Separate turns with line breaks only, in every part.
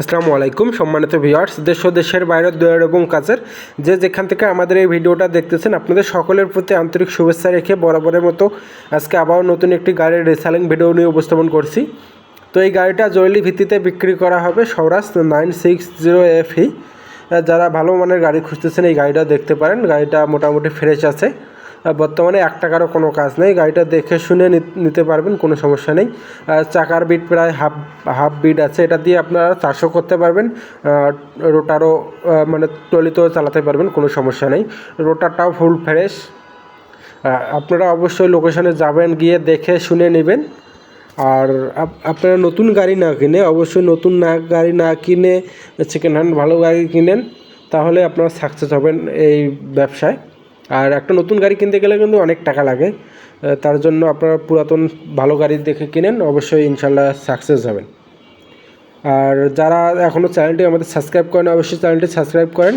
আসসালামু আলাইকুম সম্মানিত ভিউয়ার্স, দেশ ও দেশের বাইরের দূরের এবং কাছের যে যেখান থেকে আমাদের এই ভিডিওটা দেখতেছেন, আপনাদের সকলের প্রতি আন্তরিক শুভেচ্ছা রেখে বরাবরের মতো আজকে আবারও নতুন একটি গাড়ির রিসালিং ভিডিও নিয়ে উপস্থাপন করছি। তো এই গাড়িটা জরুরি ভিত্তিতে বিক্রি করা হবে Saurashtra nine six zero F যারা ভালো মানের গাড়ি খুঁজতেছেন, এই গাড়িটা দেখতে পারেন। গাড়িটা মোটামুটি ফ্রেশ আছে। বর্তমানে এক টাকারও কোনো কাজ নেই। গাড়িটা দেখে শুনে নিতে পারবেন, কোনো সমস্যা নেই। চাকার বিট প্রায় হাফ হাফ বিট আছে। এটা দিয়ে আপনারা চাষও করতে পারবেন। রোটারও মানে টলিতেও চালাতে পারবেন, কোনো সমস্যা নেই। রোটারটাও ফুল ফ্রেশ। আপনারা অবশ্যই লোকেশনে যাবেন, গিয়ে দেখে শুনে নেবেন। আর আপনারা নতুন গাড়ি না কিনে, অবশ্যই নতুন না, গাড়ি না কিনে সেকেন্ড হ্যান্ড ভালো গাড়ি কিনেন, তাহলে আপনারা সাকসেস হবেন এই ব্যবসায়। আর একটা নতুন গাড়ি কিনতে গেলে কিন্তু অনেক টাকা লাগে। তার জন্য আপনারা পুরাতন ভালো গাড়ি দেখে কিনেন, অবশ্যই ইনশাল্লাহ সাকসেস হবেন। আর যারা এখনও চ্যানেলটি আমাদের সাবস্ক্রাইব করেন, অবশ্যই চ্যানেলটি সাবস্ক্রাইব করেন।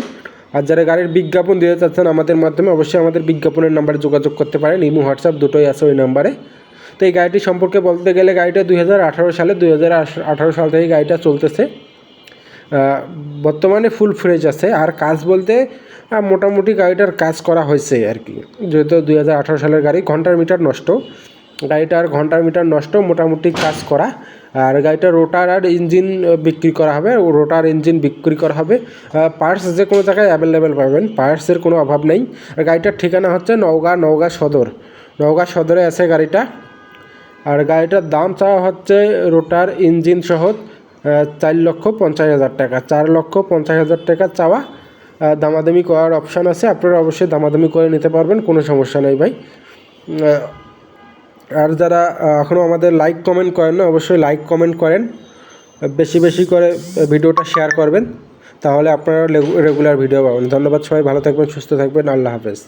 আর যারা গাড়ির বিজ্ঞাপন দিতে চাচ্ছেন আমাদের মাধ্যমে, অবশ্যই আমাদের বিজ্ঞাপনের নাম্বারে যোগাযোগ করতে পারেন। ইমো, হোয়াটসঅ্যাপ দুটোই আছে ওই নাম্বারে তো এই গাড়িটি সম্পর্কে বলতে গেলে গাড়িটা দুই হাজার আঠারো সালে, দুই সাল থেকে গাড়িটা চলতেছে। বর্তমানে ফুল ফ্রেজ আছে। আর কাজ বলতে মোটামুটি গাড়িটার কাজ করা হয়েছে আর কি। যেহেতু দু হাজার আঠেরো সালের গাড়ি, ঘণ্টার মিটার নষ্ট। গাড়িটার ঘণ্টার মিটার নষ্ট, মোটামুটি কাজ করা। আর গাড়িটা রোটার আর ইঞ্জিন বিক্রি করা হবে। রোটার ইঞ্জিন বিক্রি করা হবে। পার্টস যে কোনো জায়গায় অ্যাভেলেবেল পাবেন। পার্টসের কোনো অভাব নেই। আর গাড়িটার ঠিকানা হচ্ছে নওগাঁ নওগাঁ সদর। নওগাঁ সদরে আছে গাড়িটা। আর গাড়িটার দাম চাওয়া হচ্ছে রোটার ইঞ্জিন সহ চার লক্ষ পঞ্চাশ হাজার টাকা। চার লক্ষ পঞ্চাশ হাজার টাকা চাওয়া দামাদামি করার অপশান আছে। আপনারা অবশ্যই দামাদামি করে নিতে পারবেন, কোনো সমস্যা নেই ভাই। আর যারা এখনও আমাদের লাইক কমেন্ট করেন না, অবশ্যই লাইক কমেন্ট করেন। বেশি বেশি করে ভিডিওটা শেয়ার করবেন। তাহলে আপনারা রেগুলার ভিডিও পাবেন। ধন্যবাদ সবাই, ভালো থাকবেন, সুস্থ থাকবেন। আল্লাহ হাফেজ।